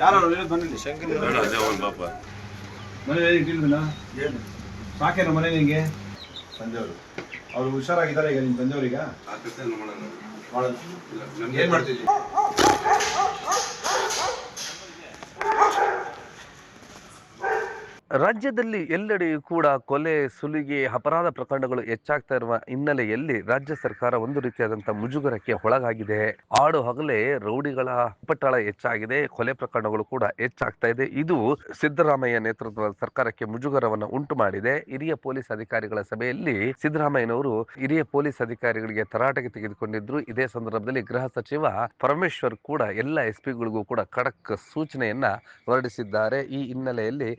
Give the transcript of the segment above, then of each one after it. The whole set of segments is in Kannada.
ಯಾರು ಬನ್ನಿ ಶಂಕರ್ ಮನೆ ಇಟ್ಟಿಲ್ವಿಲ್ಲ ಸಾಕೇನು ಮನೆ ನಿಂಗೆ? ತಂದೆಯವರು. ಅವ್ರು ಹುಷಾರಾಗಿದ್ದಾರೆ ಈಗ ನಿಮ್ಮ ತಂದೆಯವ್ರೀಗ? ಮಾಡೋದು ಏನು ಮಾಡ್ತಿದ್ದೀವಿ ಏನ್ ಮಾಡ್ತಿದ್ವಿ ರಾಜ್ಯದಲ್ಲಿ ಎಲ್ಲೆಡೆಯೂ ಕೂಡ ಕೊಲೆ, ಸುಲಿಗೆ, ಅಪರಾಧ ಪ್ರಕರಣಗಳು ಹೆಚ್ಚಾಗ್ತಾ ಇರುವ ಹಿನ್ನೆಲೆಯಲ್ಲಿ ರಾಜ್ಯ ಸರ್ಕಾರ ಒಂದು ರೀತಿಯಾದಂತಹ ಮುಜುಗರಕ್ಕೆ ಒಳಗಾಗಿದೆ. ಆಡು ಹಗಲೇ ರೌಡಿಗಳ ಉಪಟಳ ಹೆಚ್ಚಾಗಿದೆ, ಕೊಲೆ ಪ್ರಕರಣಗಳು ಕೂಡ ಹೆಚ್ಚಾಗ್ತಾ ಇದೆ. ಇದು ಸಿದ್ದರಾಮಯ್ಯ ನೇತೃತ್ವದ ಸರ್ಕಾರಕ್ಕೆ ಮುಜುಗರವನ್ನು ಉಂಟು ಮಾಡಿದೆ. ಹಿರಿಯ ಪೊಲೀಸ್ ಅಧಿಕಾರಿಗಳ ಸಭೆಯಲ್ಲಿ ಸಿದ್ದರಾಮಯ್ಯನವರು ಹಿರಿಯ ಪೊಲೀಸ್ ಅಧಿಕಾರಿಗಳಿಗೆ ತರಾಟೆಗೆ ತೆಗೆದುಕೊಂಡಿದ್ರು. ಇದೇ ಸಂದರ್ಭದಲ್ಲಿ ಗೃಹ ಸಚಿವ ಪರಮೇಶ್ವರ್ ಕೂಡ ಎಲ್ಲ ಎಸ್ಪಿಗಳಿಗೂ ಕೂಡ ಖಡಕ್ ಸೂಚನೆಯನ್ನ ಹೊರಡಿಸಿದ್ದಾರೆ. ಈ ಹಿನ್ನೆಲೆಯಲ್ಲಿ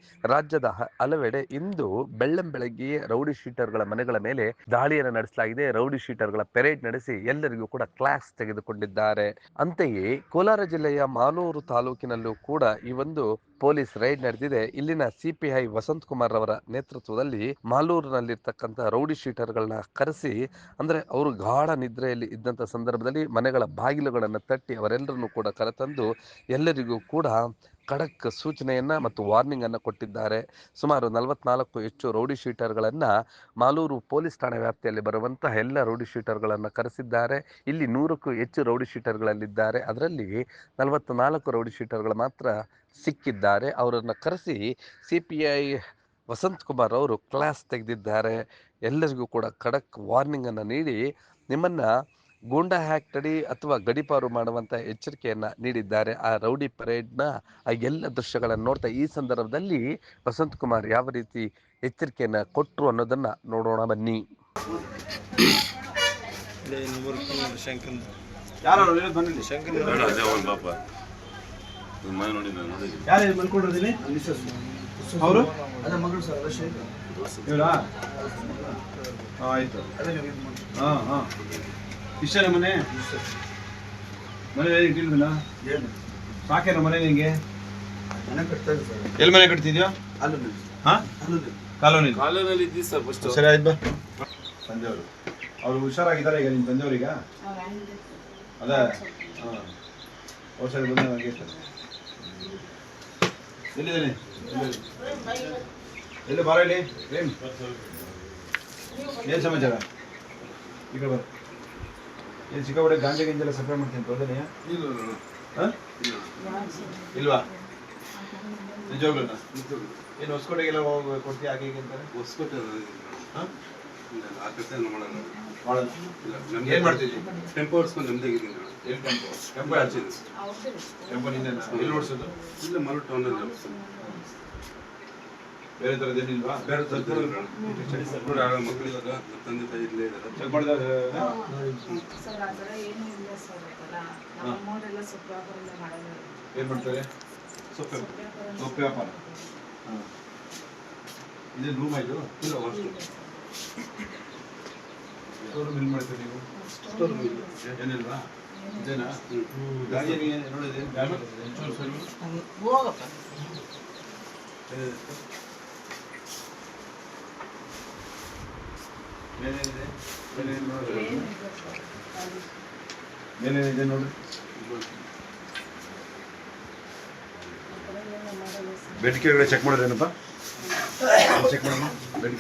ರಾಜ್ಯದ ಹಲವೆಡೆ ಇಂದು ಬೆಳ್ಳಂ ಬೆಳಗ್ಗೆಯೇ ರೌಡಿ ಶೀಟರ್ಗಳ ಮನೆಗಳ ಮೇಲೆ ದಾಳಿಯನ್ನು ನಡೆಸಲಾಗಿದೆ. ರೌಡಿ ಶೀಟರ್ಗಳ ಪೆರೇಡ್ ನಡೆಸಿ ಎಲ್ಲರಿಗೂ ಕೂಡ ಕ್ಲಾಸ್ ತೆಗೆದುಕೊಂಡಿದ್ದಾರೆ. ಅಂತೆಯೇ ಕೋಲಾರ ಜಿಲ್ಲೆಯ ಮಾಲೂರು ತಾಲೂಕಿನಲ್ಲೂ ಕೂಡ ಈ ಒಂದು ಪೊಲೀಸ್ ರೈಡ್ ನಡೆದಿದೆ. ಇಲ್ಲಿನ ಸಿಪಿಐ ವಸಂತ್ ಕುಮಾರ್ ಅವರ ನೇತೃತ್ವದಲ್ಲಿ ಮಾಲೂರಿನಲ್ಲಿರ್ತಕ್ಕಂಥ ರೌಡಿ ಶೀಟರ್ಗಳನ್ನ ಕರೆಸಿ, ಅಂದ್ರೆ ಅವರು ಗಾಢ ನಿದ್ರೆಯಲ್ಲಿ ಇದ್ದಂಥ ಸಂದರ್ಭದಲ್ಲಿ ಮನೆಗಳ ಬಾಗಿಲುಗಳನ್ನು ತಟ್ಟಿ ಅವರೆಲ್ಲರನ್ನು ಕೂಡ ಕರೆತಂದು ಎಲ್ಲರಿಗೂ ಕೂಡ ಖಡಕ್ ಸೂಚನೆಯನ್ನ ಮತ್ತು ವಾರ್ನಿಂಗ್ ಅನ್ನು ಕೊಟ್ಟಿದ್ದಾರೆ. ಸುಮಾರು ನಲವತ್ನಾಲ್ಕು ಹೆಚ್ಚು ರೌಡಿ ಶೀಟರ್ಗಳನ್ನು ಮಾಲೂರು ಪೊಲೀಸ್ ಠಾಣೆ ವ್ಯಾಪ್ತಿಯಲ್ಲಿ ಬರುವಂತಹ ಎಲ್ಲ ರೌಡಿ ಶೀಟರ್ಗಳನ್ನು ಕರೆಸಿದ್ದಾರೆ. ಇಲ್ಲಿ ನೂರಕ್ಕೂ ಹೆಚ್ಚು ರೌಡಿ ಶೀಟರ್ಗಳಲ್ಲಿದ್ದಾರೆ. ಅದರಲ್ಲಿ ನಲವತ್ನಾಲ್ಕು ರೌಡಿ ಶೀಟರ್ಗಳು ಮಾತ್ರ ಸಿಕ್ಕಿದ್ದಾರೆ. ಅವರನ್ನು ಕರೆಸಿ C P I Vasanth Kumar ಅವರು ಕ್ಲಾಸ್ ತೆಗೆದಿದ್ದಾರೆ. ಎಲ್ಲರಿಗೂ ಕೂಡ ಖಡಕ್ ವಾರ್ನಿಂಗ್ ಅನ್ನು ನೀಡಿ ನಿಮ್ಮನ್ನ ಗೂಂಡಾ ಹ್ಯಾಕ್ಟಡಿ ಅಥವಾ ಗಡಿಪಾರು ಮಾಡುವಂತ ಎಚ್ಚರಿಕೆಯನ್ನ ನೀಡಿದ್ದಾರೆ. ಆ ರೌಡಿ ಪರೇಡ್ನ ಆ ಎಲ್ಲ ದೃಶ್ಯಗಳನ್ನು ನೋಡ್ತಾ ಈ ಸಂದರ್ಭದಲ್ಲಿ ವಸಂತ್ ಕುಮಾರ್ ಯಾವ ರೀತಿ ಎಚ್ಚರಿಕೆಯನ್ನ ಕೊಟ್ಟರು ಅನ್ನೋದನ್ನ ನೋಡೋಣ ಬನ್ನಿ. ಆಯ್ತು. ಹಾಂ ಮನೆ? ಇಷ್ಟೇ ಮನೆ ಮನೆ ಇಟ್ಟಿಲ್ವಿಲ್ಲ ಸಾಕೇನ ಮನೆ ನಿಂಗೆ ಎಲ್ಲಿ ಮನೆ ಕಟ್ತಿದ್ಯೋ? ಹಾಂ? ಕಾಲೋನಿ. ಕಾಲೋನಿಯಲ್ಲಿ ಇದ್ದೀವಿ ಸರ್ ಫಸ್ಟ್ ಸರಿ ಆಯ್ತು ಬಾ. ಅವರು ಅವರು ಹುಷಾರಾಗಿದ್ದಾರೆ ಈಗ ನಿಮ್ಮ ತಂದೆಯವ್ರೀಗ ಅದೇ ಹಾಂ. ಔಷಧಿ ಬಂದ ಆಗೈತೆ ಎಲ್ಲಿದ್ದೀನಿ ಎಲ್ಲಿ ಬಾರ ಇಲ್ಲಿ? ಏನು? ಏನು ಸಮಾಚಾರ? ಈಗ ಬರ್ತೀನಿ ಬರ ಏನು ಸಿಕ್ಕಾಪಟ್ಟೆ ಗಾಂಜಾ ಗಿಂಜೆಲ್ಲ ಸಪ್ಲೈ ಮಾಡ್ತೀನಿ ತೋದನೆಯ ಇಲ್ಲ ಇಲ್ಲ, ಹಾಂ? ಇಲ್ಲ. ಇಲ್ವಾ? ನಿಜವಾಗ್ಲೂ ಏನು ಹೊಸ್ಕೋಟೆಗೆಲ್ಲ ಹೋಗಿ ಕೊಡ್ತೀಯ ಹಾಗೆ ಹೀಗೆ ಅಂತಾರೆ? ಹೊಸ್ಕೋಟೆ ಆ ಇಲ್ಲ ನಮ್ಗೆ ಏನು ಮಾಡ್ತಿದ್ವಿ ಟೆಂಪೋ ನಾನು ಎಲ್ಲಿ ಟೆಂಪೋ? ಟೆಂಪೋ ಹಚ್ಚಿದ್ದು ಟೆಂಪೋ ನಿನ್ನೆನಾ? ಎಲ್ಲಿ ಓಡಿಸೋದು? ಇಲ್ಲ ಮರು ಟೌನಲ್ಲಿ ಬೇರೆ ಥರದ್ದೇನಿಲ್ವಾ ಬೇರೆ ನೋಡಿ ಆಗ ಮಕ್ಕಳಿವಾಗ ನಮ್ಮ ತಂದೆ ತಾಯಿ ಇಲ್ಲೇ ಇದ್ದಾರೆ. ಚೆಕ್ ಮಾಡಿದಾಗ ಸರ್ ಆ ಥರ ಏನೂ ಇಲ್ಲ ಸರ್ ಅದೆಲ್ಲ ನಮ್ಮ ಅಮ್ಮವರೆಲ್ಲ ಮಾಡೋದು ಏನು ಮಾಡ್ತಾರೆ? ಸೊಪ್ಪೆ ಸೊಪ್ಪು ವ್ಯಾಪಾರ. ಹಾಂ. ಇದೇನು ರೂಮ್ ಆಯಿತು ಇಲ್ಲ ಅಷ್ಟು ಸ್ಟೋರ್ ಬಿಲ್ ಮಾಡ್ತೀರಿ ನೀವು? ಏನಿಲ್ವಾ ಇದೇನಾ? ಗಾಡಿ ನೋಡಿದೆ? ಹೋಗಪ್ಪ. ಏನೇನಿದೆ ನೋಡಿ ಏನೇನಿದೆ ಚೆಕ್ ಮಾಡಿದ್ರೇನಪ್ಪ ಚೆಕ್ ಮಾಡಮ್ಮ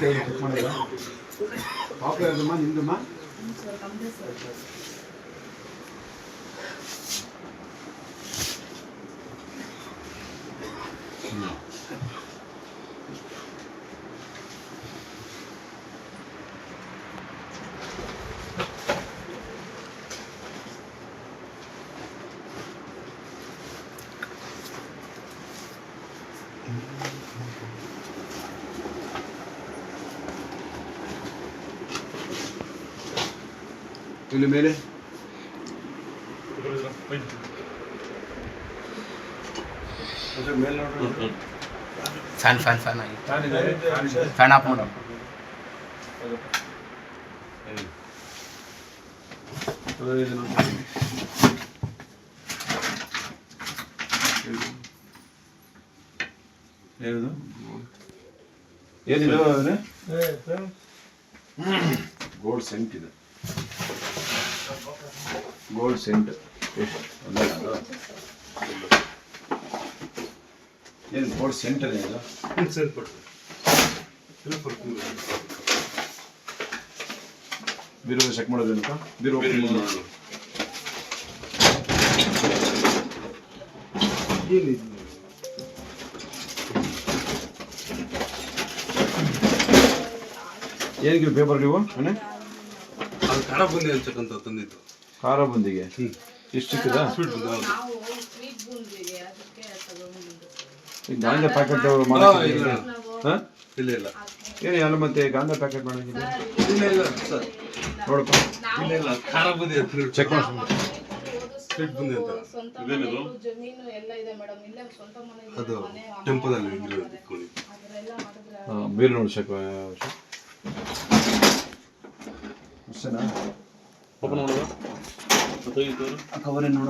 ಕೆಳಗಡೆ ಚೆಕ್ ಮಾಡಿದ್ರ ಪಾಪ ಯಾವ್ದಮ್ಮ ನಿಮ್ದಮ್ಮ? ಸರ್ ಇಲ್ಲಿ ಮೇಲೆ ಫ್ಯಾನ್ ಫ್ಯಾನ್ ಫ್ಯಾನ್ ಆಗಿ ಫ್ಯಾನ್ ಆಫ್ ಮಾಡು. ಏನದು ಗೋಲ್ಡ್ ಸೆಂಟ್ ಇದೆ ಗೋಲ್ಡ್ ಸೆಂಟ್ ಏನು ಗೋಲ್ಡ್ ಸೆಂಟರ್ ಇದು ಸೇರ್ಪಟ್ಟು ಎಲ್ಲ ಬರ್ತೀನಿ ಬೀರು ಚೆಕ್ ಮಾಡೋದೇನಪ್ಪ ಬೀರು ಏನಿಗೆ ಪೇಪರ್ ನೀವು ಮನೆ? ಅದು ಖಾರ ಬಂದಿ ಅಂತಕ್ಕಂಥ ತಂದಿದ್ದು. ಖಾರ ಬಂದಿಗೆ ಇಷ್ಟು ಸಿಕ್ಕದಾ? ಸ್ವೀಟ್ ಈಗ ಗಾಂಜಾ ಪ್ಯಾಕೆಟ್ ಇಲ್ಲ. ಹಾಂ? ಇಲ್ಲ ಇಲ್ಲ. ಏನು ಎಲ್ಲ ಮತ್ತೆ ಗಾಂಜಾ ಪ್ಯಾಕೆಟ್ ಮಾಡೋಂಗಿಲ್ಲ ಇಲ್ಲ ಇಲ್ಲ ಸರ್. ನೋಡಪ್ಪ ಇಲ್ಲ ಇಲ್ಲ ಖಾರ ಬುಂದಿ ಅಂತ ಚೆಕ್ ಮಾಡಿ ಸ್ವೀಟ್ ಬಂದಿ ಅಂತ. ಅದು ಟೆಂಪದಲ್ಲಿ ಇಟ್ಕೊಳ್ಳಿ. ಮಾಡಿದ್ರೆ ಬೀರು ನೋಡಿ ಚೆಕ್ ಅಷ್ಟೇನಾ? ಓಪನ್ ಮಾಡೋದು? ಕವರ್ ಏನು ನೋಡ.